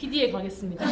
PD에 가겠습니다.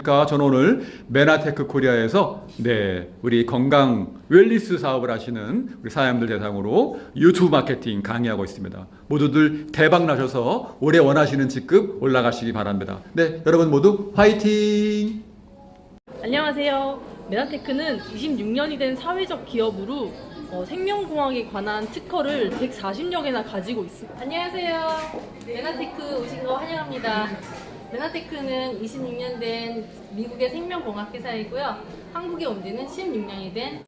그러니까 저는 오늘 메나테크 코리아에서 네 우리 건강 웰리스 사업을 하시는 우리 사장님들 대상으로 유튜브 마케팅 강의하고 있습니다. 모두들 대박 나셔서 올해 원하시는 직급 올라가시기 바랍니다. 네 여러분 모두 화이팅! 안녕하세요. 메나테크는 26년이 된 사회적 기업으로 어, 생명공학에 관한 특허를 140여 개나 가지고 있습니다. 안녕하세요. 메나테크 오신 거 환영합니다. 메나테크는 26년 된 미국의 생명공학 회사이고요. 한국에 온 지는 16년이 된